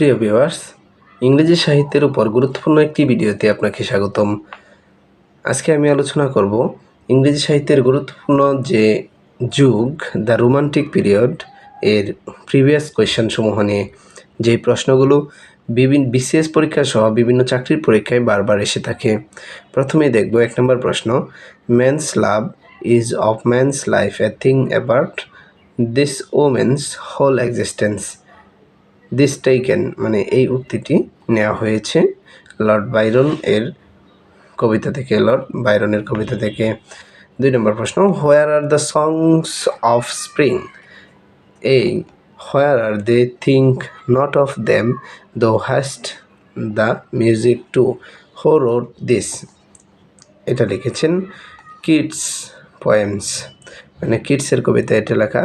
প্রিয় ভিউয়ার্স, ইংরেজি সাহিত্যের উপর গুরুত্বপূর্ণ একটি ভিডিওতে আপনাকে স্বাগতম। আজকে আমি আলোচনা করব ইংরেজি সাহিত্যের গুরুত্বপূর্ণ যে যুগ, দ্য রোমান্টিক পিরিয়ড এর প্রিভিয়াস কোয়েশ্চেন সমূহ নিয়ে। যে প্রশ্নগুলো বিভিন্ন বিসিএস পরীক্ষা সহ বিভিন্ন চাকরির পরীক্ষায় বারবার এসে থাকে। প্রথমে দেখব এক নম্বর প্রশ্ন man's love is of man's life a thing about this woman's whole existence this taken মানে এই উক্তিটি নেওয়া হয়েছে লর্ড বাইরন এর কবিতা থেকে লর্ড বাইরনের কবিতা থেকে। দুই নম্বর প্রশ্ন where are the songs of spring এই where are they think not of them thou hast the music too who wrote this এটা লিখেছেন কিডস পোয়েমস মানে কিডসের কবিতা এটা লেখা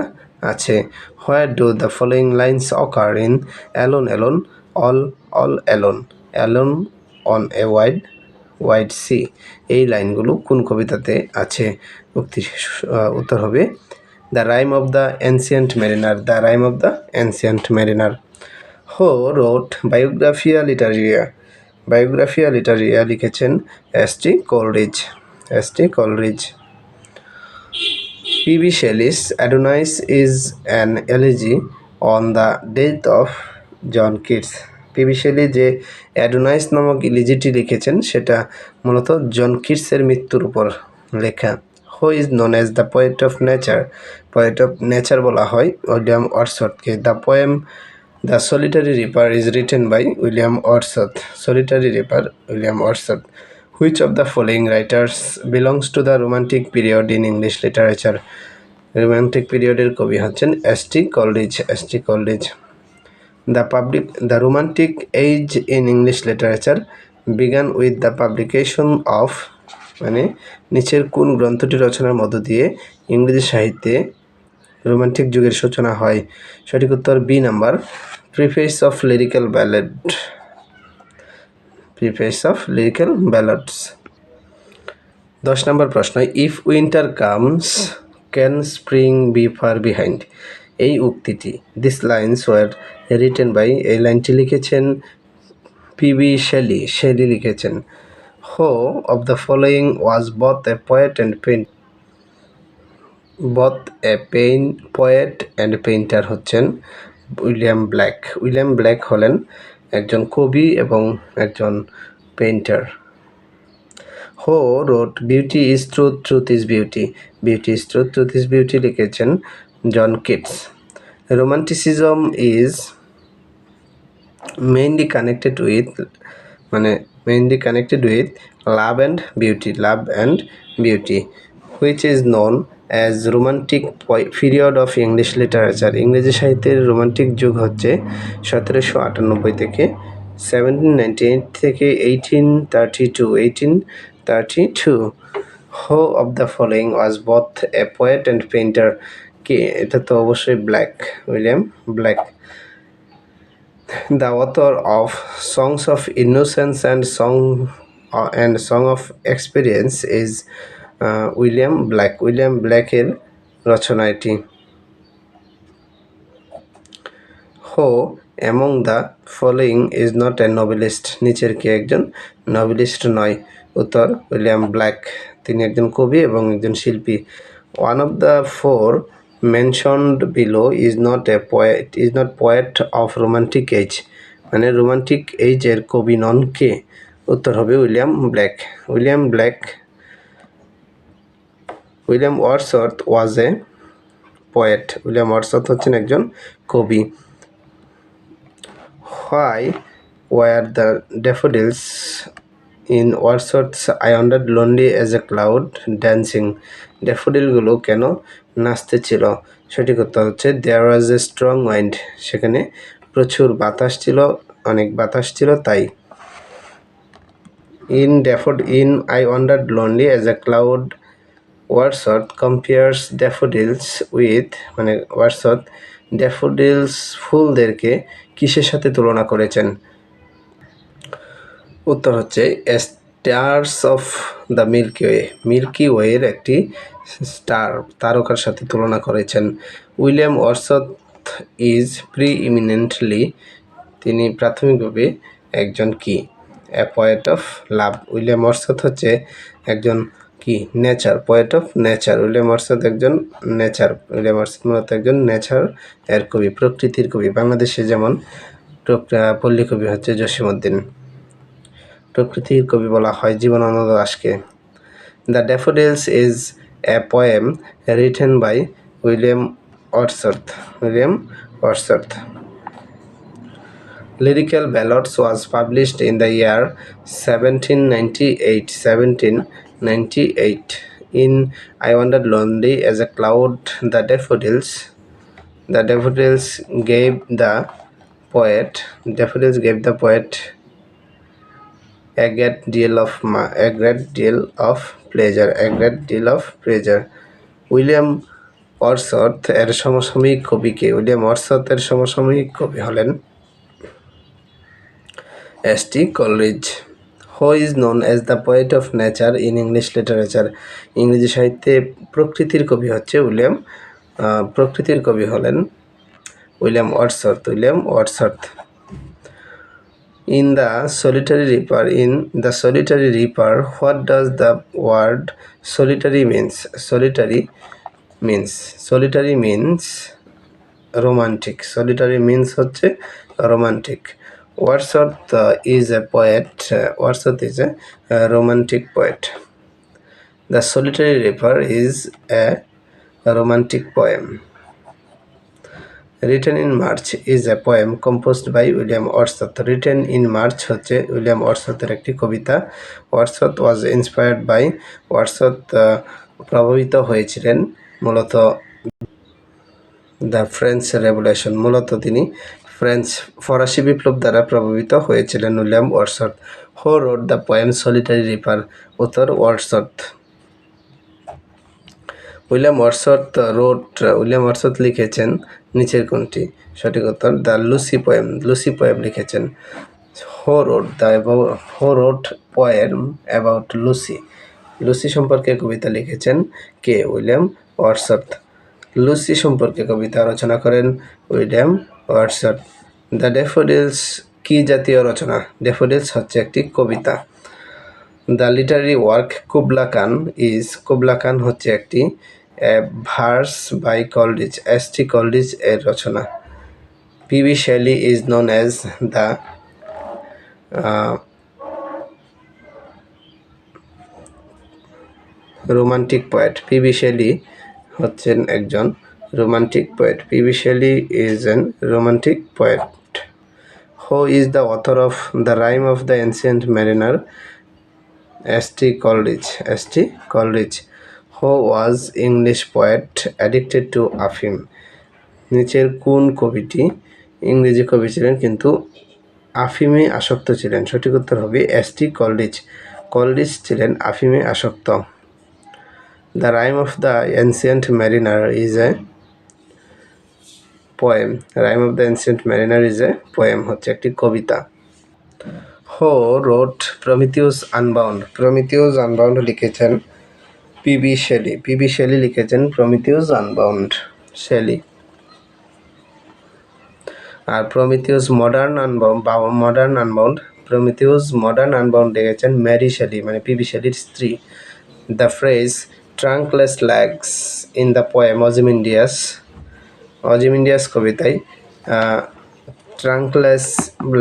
আছে। Where do the following lines occur in alone alone all all alone alone on a wide wide sea এই লাইনগুলো কোন কবিতাতে আছে? উক্তি উত্তর হবে the rime of the ancient mariner the rime of the ancient mariner who wrote Biographia Literaria Biographia Literaria লিখেছেন S T Coleridge S T Coleridge P.B. Shelley's Adonis is an elegy on the death of John Keats P B Shelley যে Adonais নামক ইলিজিটি লিখেছেন, সেটা মূলত জন কিটসের মৃত্যুর উপর লেখা। Who is known as the poet of nature poet of nature বলা হয় William অর্সথকে the poem the solitary reaper is written by William Wordsworth solitary reaper William Wordsworth which of the following writers belongs to the romantic period in English literature romantic পিরিয়ডের কবি হচ্ছেন S T Coleridge S T Coleridge the public the romantic age in English literature began with the publication of মানে নিচের কোন গ্রন্থটি রচনার মধ্য দিয়ে ইংরেজি সাহিত্যে রোমান্টিক যুগের সূচনা হয়? সঠিক উত্তর B number preface of lyrical ballad preface of lyrical ballads দশ নম্বর প্রশ্ন if winter comes can spring be far behind এই উক্তিটি this lines were written by এই লাইনটি লিখেছেন পিবি শেলি শেলি লিখেছেন। Who of the following was both a poet and paint both a pain poet and painter হচ্ছেন? William Blake. William Blake হলেন একজন কবি এবং একজন painter. Who wrote beauty is truth truth is beauty. Beauty is truth truth is beauty লিখেছেন John Keats. Romanticism is mainly connected with মানে mainly connected with love and beauty. Love and beauty, which is known as romantic period of English literature ইংরেজি সাহিত্যের রোমান্টিক যুগ হচ্ছে সতেরোশো আটানব্বই থেকে সেভেন্টিন নাইনটি এইট থেকে eighteen thirty two eighteen thirty two who of the following was both a poet and painter কে? এটা তো অবশ্যই Blake William Blake the author of songs of innocence and song and song of experience is William Blake, William ব্ল্যাকের রচনা এটি who among the following is not a Nobelist, নিচের কে একজন noblest নয়। উত্তর, উইলিয়াম ব্ল্যাক। তিনি একজন কবি এবং একজন শিল্পী। One of the four mentioned below is not a poet is not poet of romantic age মানে রোমান্টিক এইজের কবি নন কে? উত্তর হবে William Blake. William Blake William Wordsworth was a poet William Wordsworth হচ্ছেন একজন কবি। Why were the daffodils in Wordsworth's I wandered lonely as a cloud dancing ড্যাফোডিলগুলো কেন নাচতে ছিল? সঠিক উত্তর হচ্ছে there was a strong mind সেখানে প্রচুর বাতাস ছিল, অনেক বাতাস ছিল, তাই। In ড্যাফোড in I wander lonely as a cloud Wordsworth compares daffodils with মানে ওয়ার্সর্থ ড্যাফোডিলস ফুলদেরকে কিসের সাথে তুলনা করেছেন? উত্তর হচ্ছে stars of the Milky Way Milky ওয়ের একটি স্টার তারকার সাথে তুলনা করেছেন। উইলিয়াম ওয়ার্সথ ইজ প্রি ইমিনেন্টলি তিনি প্রাথমিকভাবে একজন কি? অ্যাপয়েট অফ লাভ উইলিয়াম অর্সথ হচ্ছে একজন কি? Nature poet of nature William Wordsworth একজন নেচার উইলিয়াম অর্সথ মূলত একজন নেচার এর কবি, প্রকৃতির কবি, বাংলাদেশে যেমন পল্লী কবি হচ্ছে জসিমউদ্দিন। প্রকৃতির কবি বলা হয় Jibanananda দাশকে। The daffodils is a poem written by William Wordsworth William Wordsworth. Lyrical Ballads was published in the year 1798. 1798. In I Wandered Lonely as a Cloud, The Daffodils. The Daffodils gave the poet. Daffodils gave the poet a great deal of a great deal of pleasure. A great deal of pleasure. William Wordsworth এর সমসাময়িক কবিকে William Wordsworth এর সমসাময়িক কবি হলেন S T. Coleridge who is known as the poet of nature in English literature ইংরেজি সাহিত্যে প্রকৃতির কবি হচ্ছে উইলিয়াম প্রকৃতির কবি হলেন William Wordsworth William Wordsworth in the solitary reaper, in the solitary reaper, what does the word solitary means solitary means solitary means romantic, solitary means হচ্ছে romantic. Wordsworth is a poet Wordsworth is a romantic poet the solitary river is a romantic poem written in March is a poem composed by William Wordsworth written in March হচ্ছে William ওয়ার্সথের একটি কবিতা। Wordsworth was inspired by Wordsworth প্রভাবিত হয়েছিলেন মূলত the French revolution মূলত তিনি French, ফরাসি বিপ্লব দ্বারা প্রভাবিত হয়েছিলেন William Wordsworth who wrote the poem solitary reaper উত্তর Wordsworth William Wordsworth wrote William Wordsworth লিখেছেন নিচের কোনটি? সঠিক উত্তর the Lucy poem Lucy poem লিখেছেন। Who wrote the who wrote poem about Lucy Lucy সম্পর্কে কবিতা লিখেছেন কে? উইলিয়াম ওয়ার্সথ লুসি সম্পর্কে কবিতা রচনা করেন উইলিয়াম ওয়ার্সথ দ্য ডেফোডিলস কি জাতীয় রচনা? ডেফোডিলস হচ্ছে একটি কবিতা। The literary work Kubla Khan is Kubla Khan হচ্ছে একটি verse by Coleridge S T Coleridge এর রচনা। P B Shelley is known as the romantic poet P B Shelley হচ্ছেন একজন romantic poet P B Shelley is an romantic poet who is the author of the rime of the ancient mariner S T. Coleridge. S.T. Coleridge, who was English poet addicted to আফিম নিচের কোন কবিটি ইংরেজি কবি ছিলেন কিন্তু আফিমে আসক্ত ছিলেন? সঠিক উত্তর হবে এস টি কলরিজ কলরিজ ছিলেন আফিমে আসক্ত। The rime of the ancient mariner is a poem rime of the ancient mariner is a poem হচ্ছে একটি কবিতা। Who wrote Prometheus Unbound Prometheus Unbound লিখেছেন P B Shelley P B Shelley লিখেছেন Prometheus unbound Shelley আর Prometheus modern unbound modern unbound Prometheus modern unbound লিখেছেন Mary Shelley মানে PB শেলির স্ত্রী। The phrase trunkless legs in the poem Ozymandias Ozymandias কবিতায় trunkless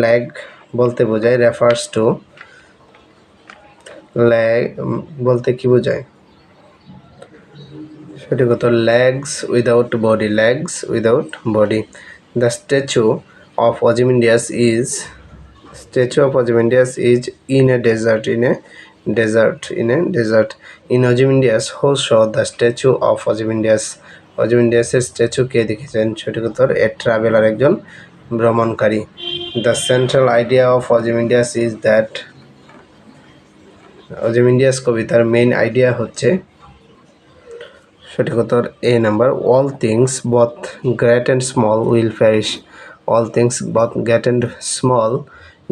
lag বলতে বোঝায় refers to leg বলতে কি বোঝায়? সঠিক উত্তর legs without body legs without body the statue of Ozymandias is statue of Ozymandias is in a desert in a desert in a desert in Ozymandias who saw the statue of Ozymandias অজিমিন্ডিয়াসের স্ট্যাচু কে দেখেছেন? সঠিক উত্তর, a traveller একজন ভ্রমণকারী। The central idea of Ozymandias is that Ozymandias কবিতার main idea হচ্ছে, সঠিক উত্তর A number all things both great and small will perish all things both great and small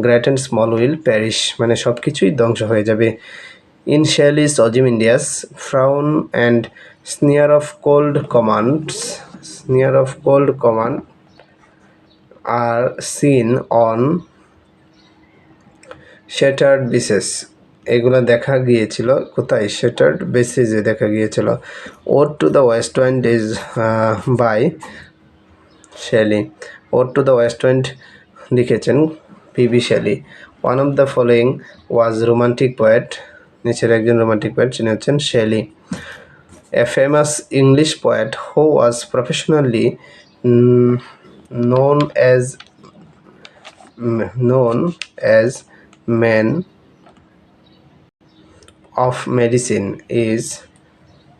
great and small will perish মানে সব কিছুই ধ্বংস হয়ে যাবে। In Shelley's Ozymandias frown and sneer of cold commands sneer of cold command are seen on shattered visages এগুলো দেখা গিয়েছিল, কোথায়? শেটার্ড বেসিসে দেখা গিয়েছিল। Ode to the west wind is by Shelley ode to the west wind লিখেছেন P B Shelley one of the following was romantic poet নিচের একজন রোমান্টিক পোয়েট যিনি হচ্ছেন Shelley a famous English poet who was professionally known as known as man of medicine is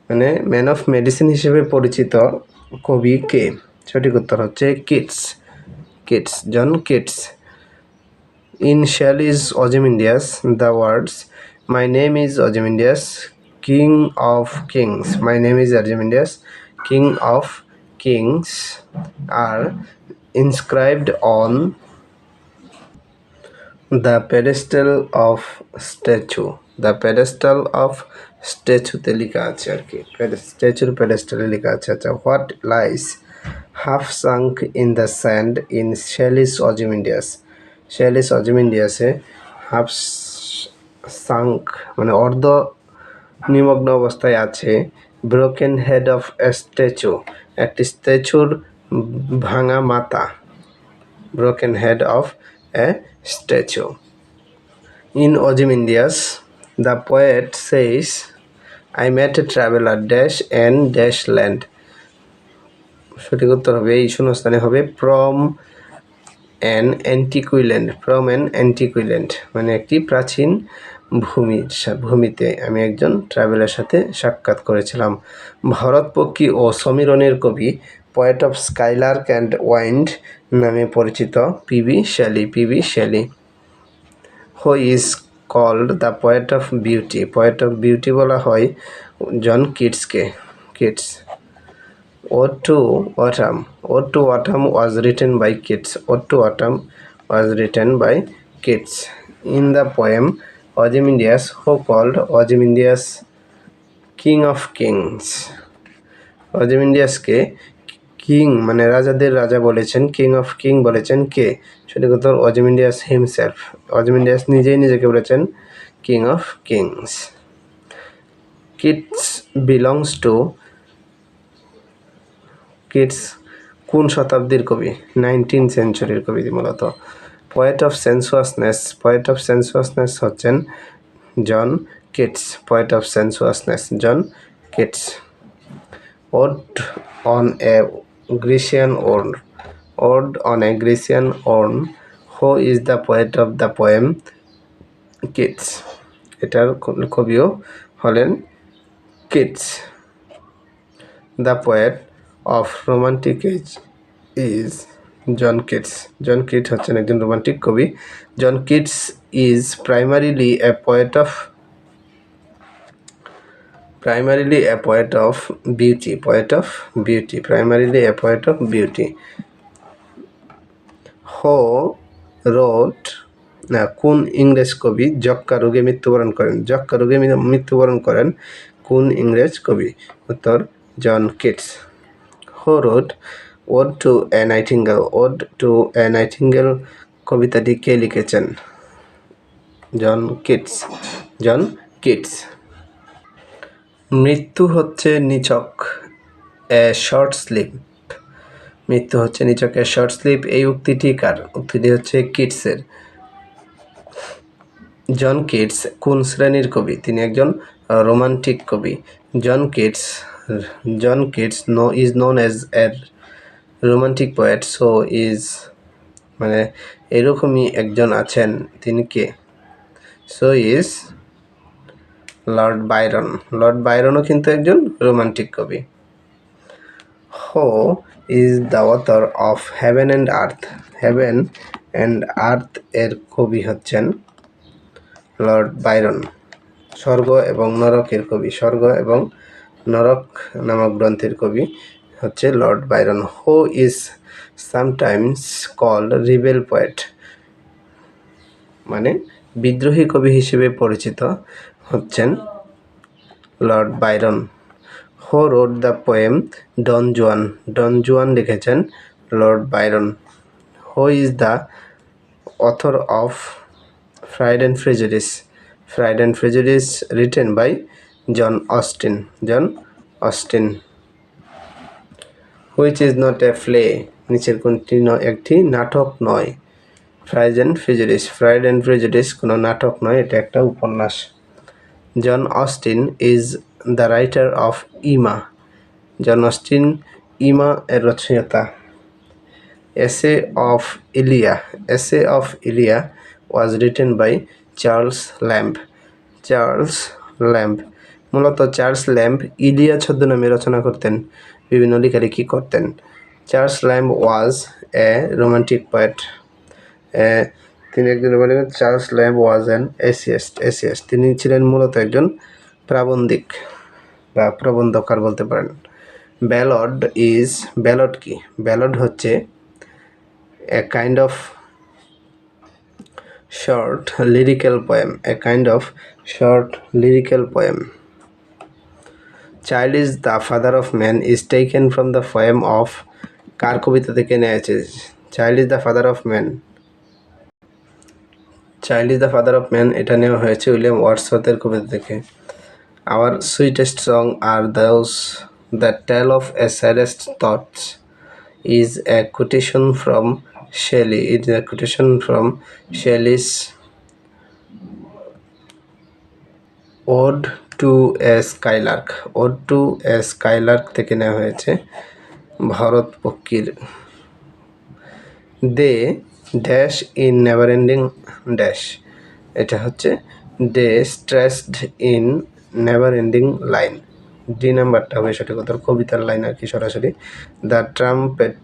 মানে man of medicine হিসেবে পরিচিত কবি কে? সঠিক উত্তর হচ্ছে Keats Keats, John Keats. In Shelley's Ozymandias, the words. My name is Ozymandias King of Kings." My name is Ozymandias, King of Kings, are inscribed on the pedestal of statue. The pedestal of স্ট্যাচুতে লেখা আছে আর কি স্ট্যাচুর প্যাডেস্টালে লেখা আছে আচ্ছা what lies half sunk in the sand in Shelley's Ozymandias Shelley's অজিমিন্ডিয়াসে half sunk মানে অর্ধ নিমগ্ন অবস্থায় আছে। ব্রোকেন হেড অফ স্ট্যাচু একটি স্ট্যাচুর ভাঙা মাথা। Broken head of a statue in Ozymandias the poet says I met a traveller dash and dash land সঠিক উত্তর হবে এই শূন্যস্থানে হবে from an antique land from an antique land মানে একটি প্রাচীন ভূমি ভূমিতে আমি একজন ট্রাভেলের সাথে সাক্ষাৎ করেছিলাম ভরতপক্ষী ও সমীরণের কবি poet of skylark and wind নামে পরিচিত P B Shelley P B Shelley who is called the poet of beauty poet of beauty বলা হয় John কিডসকে Keats Ode to Autumn. Ode to Autumn was written by Keats. Ode to Autumn was written by Keats. In the poem Ozymandias, who called Ozymandias King of Kings. অজিমিন্ডিয়াসকে king মানে রাজাদের রাজা বলেছেন king of king বলেছেন কে? সঠিক উত্তর অজিমিন্ডিয়াস himself অজিমিন্ডিয়াস নিজেই নিজেকে বলেছেন king of kings Keats belongs to Keats কোন শতাব্দীর কবি? নাইনটিন সেঞ্চুরির কবি মূলত। Poet of sensuousness poet of sensuousness হচ্ছেন John Keats. Poet of sensuousness John Keats. Ode on a Grecian urn ode on a Grecian urn who is the poet of the poem Keats এটার কবিও হলেন Keats the poet of romantic age is John Keats John Keats হচ্ছেন একজন romantic কবি। John Keats is primarily a poet of primarily a poet of beauty poet of beauty primarily a poet of beauty. Who wrote না, কোন ইংরেজ কবি যক্কা রোগে মৃত্যুবরণ করেন? যক্কা রোগে মৃত্যুবরণ করেন কোন ইংরেজ কবি? উত্তর John Keats who wrote ode to a nightingale, ode to a nightingale কবিতাটি কে লিখেছেন। John Keats John Keats. মৃত্যু হচ্ছে নিচক, এ শর্ট স্লিপ। মৃত্যু হচ্ছে নিচক, এ শর্ট স্লিপ। এই উক্তিটি কার? উক্তিটি হচ্ছে কিটসের। জন কিটস কোন শ্রেণির কবি? তিনি একজন রোমান্টিক কবি। John Keats John Keats no, is known as a romantic poet so is মানে এরকমই একজন আছেন তিনি কে? So is lord Byron lord বাইরনও কিন্তু একজন রোমান্টিক কবি। Who is the author of heaven and earth heaven and earth এর কবি হচ্ছেন লর্ড বাইরন স্বর্গ এবং নরকের কবি। স্বর্গ এবং নরক নামক গ্রন্থের কবি হচ্ছে lord Byron, who is sometimes call rebel poet মানে বিদ্রোহী কবি হিসেবে পরিচিত হচ্ছেন lord Byron. Who wrote the poem Don Juan Don Juan লিখেছেন lord Byron. Who is the author of pride and prejudice pride and prejudice written by John Austen John Austen. Which is not a play নিচের কোনটি একটি নাটক নয়। Pride and prejudice pride and prejudice কোনো নাটক নয়, এটা একটা উপন্যাস। John Austen is the writer of Emma John Austen Emma এর রচয়িতা। Essay of Elia essay of Elia was written by Charles Lamb Charles Lamb মূলত চার্লস ল্যাম্প ইলিয়া ছদ্মনামে রচনা করতেন। বিভিন্ন লেখালেখি করতেন? Charles Lamb was a, romantic poet তিনি একজন romantic Charles Lamb was an essayist essayist. তিনি ছিলেন মূলত একজন প্রাবন্ধিক বা প্রবন্ধকার বলতে পারেন। ব্যালড ইজ, ব্যালড কি? ব্যালড হচ্ছে a kind of short lyrical poem, a kind of short lyrical poem child is the father of man is taken from the poem of কার কবিতা থেকে নেওয়া child is the father of man child is the father of man এটা নেওয়া হয়েছে William ওয়ার্ডসওয়ার্থের কবিতা থেকে। Our sweetest song are those the tell of a saddest thoughts is a quotation from Shelley It is a quotation from Shelley's To a Skylark. Ode to a Skylark থেকে নেওয়া হয়েছে ভারত পক্ষীর। They dash in never ending dash এটা হচ্ছে they stressed in never ending line D নাম্বারটা হবে সঠিক কবিতার লাইন আর কি সরাসরি। The trumpet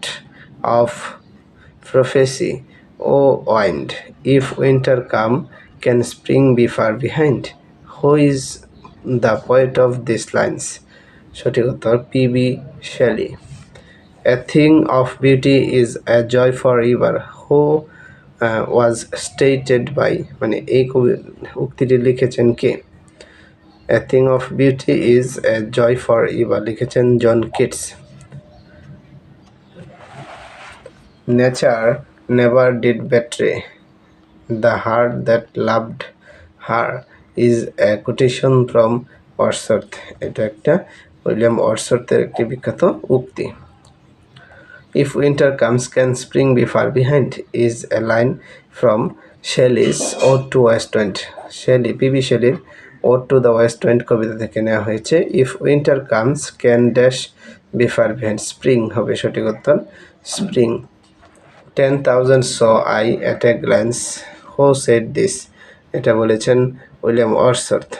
of prophecy O wind if winter come can spring be far behind who is the poet of this lines সঠিক উত্তর P B Shelley a thing of beauty is a joy for ever who was stated by মানে এই কবি উক্তিটি লিখেছেন কে? A thing of beauty is a joy for ever লিখেছেন John Keats. Nature never did betray the heart that loved her is a quotation from Wordsworth এটা একটা William ওয়ার্সর্থের একটি বিখ্যাত উক্তি। If winter comes, can spring be far behind? is a line from Shelley's Ode to West Wind. Shelley, P B শেলির Ode to the west Wind কবিতা থেকে নেওয়া হয়েছে। If winter comes can dash be far behind spring হবে সঠিক উত্তর। Spring ten thousand saw I at a glance who said this এটা বলেছেন William Wordsworth.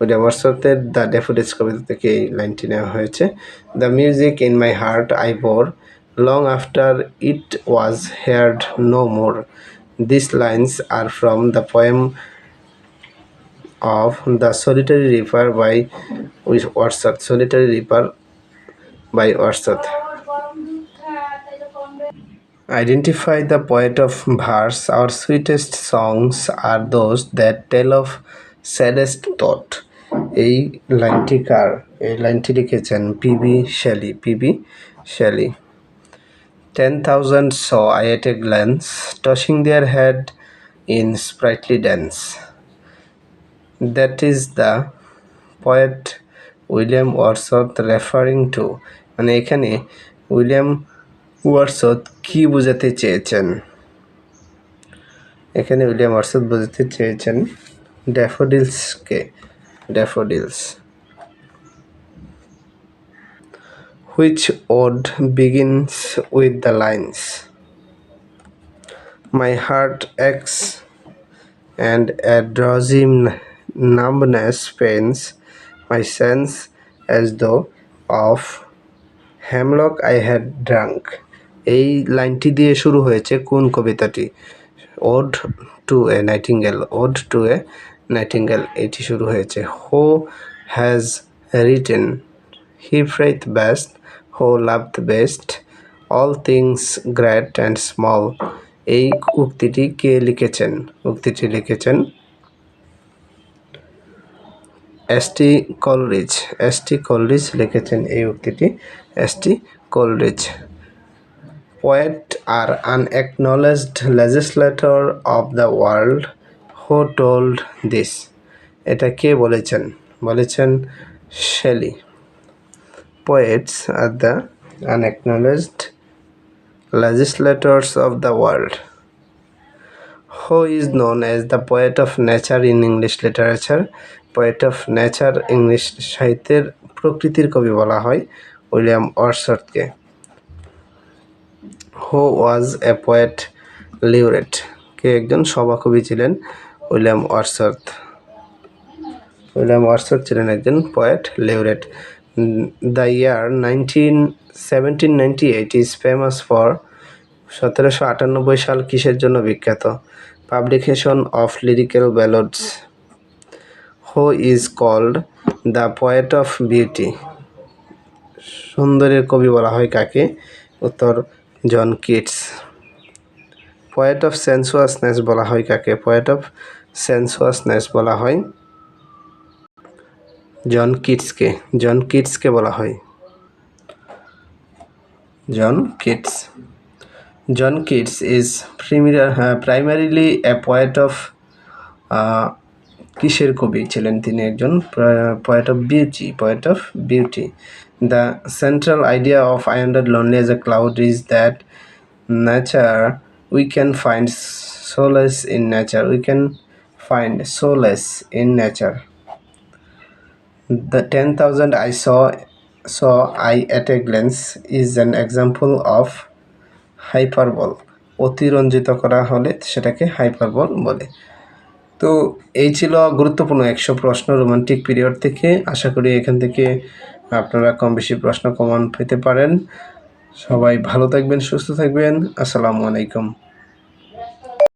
William ওয়ার্সর্থের দ্য ডেফোডিস কবিতা থেকে এই লাইনটি নেওয়া হয়েছে। The music in my heart I bore, long after it was heard no more. This lines are from the poem of the solitary river by Wordsworth solitary river by Wordsworth identify the poet of verse. Our sweetest songs are those that tell of saddest thought. এই লাইনটি কার? এই লাইনটি লিখেছেন P B Shelley P B Shelley ten thousand saw I at a glance tossing their head in sprightly dance that is the poet William Wordsworth referring to মানে এখানে William ওয়ার্সথ কি বোঝাতে চেয়েছেন? এখানে উইলিয়াম ওয়ার্সথ বোঝাতে চেয়েছেন ড্যাফোডিলসকে, daffodils. Which ode begins with the lines my heart aches and a drowsy numbness pains my sense as though of hemlock I had drunk. এই লাইনটি দিয়ে শুরু হয়েছে কোন কবিতাটি? Ode to a nightingale ode to a nightingale, এটি শুরু হয়েছে। Who has written, he prayeth best, who loved best, all things great and small. এই উক্তিটি কে লিখেছেন? উক্তিটি লিখেছেন S T Coleridge. S T Coleridge লিখেছেন এই উক্তিটি, S T Coleridge. Poet are unacknowledged legislator of the world who told this এটা কে বলেছেন বলেছেন Shelley poets are the unacknowledged legislators of the world who is known as the poet of nature in english literature poet of nature English সাহিত্যের প্রকৃতির কবি বলা হয় William অর্সর্থকে who was a poet লিউরেট কে একজন সভাকবি ছিলেন? উইলিয়াম ওয়ার্সর্থ উইলিয়াম ওয়ার্সর্থ ছিলেন একজন poet laureate the year nineteen seventeen ninety eight is famous for সতেরোশো আটানব্বই সাল কিসের জন্য বিখ্যাত? Publication of lyrical ballads who is called the poet of beauty সুন্দরের কবি বলা হয় কাকে? উত্তর John Keats. Poet of sensuousness বলা হয় কাকে? পয়েট অফ সেন্সুয়াসনেস বলা হয় জন কিটসকে। জন কিটসকে বলা হয়। John Keats. John Keats is premier primarily a poet of কিসের কবি ছিলেন তিনি? একজন poet of beauty poet of beauty the central idea of I wandered lonely as a cloud is that nature we can find solace in nature we can find solace in nature. The 10,000 I saw saw I at a glance is an example of hyperbole. অতিরঞ্জিত করা হলে সেটাকে হাইপারবল বলে তো এই ছিল গুরুত্বপূর্ণ একশো প্রশ্ন রোমান্টিক পিরিয়ড থেকে আশা করি এখান থেকে আপনারা কম বেশি প্রশ্ন কমান পেতে পারেন। সবাই ভালো থাকবেন সুস্থ থাকবেন। আসসালামু আলাইকুম।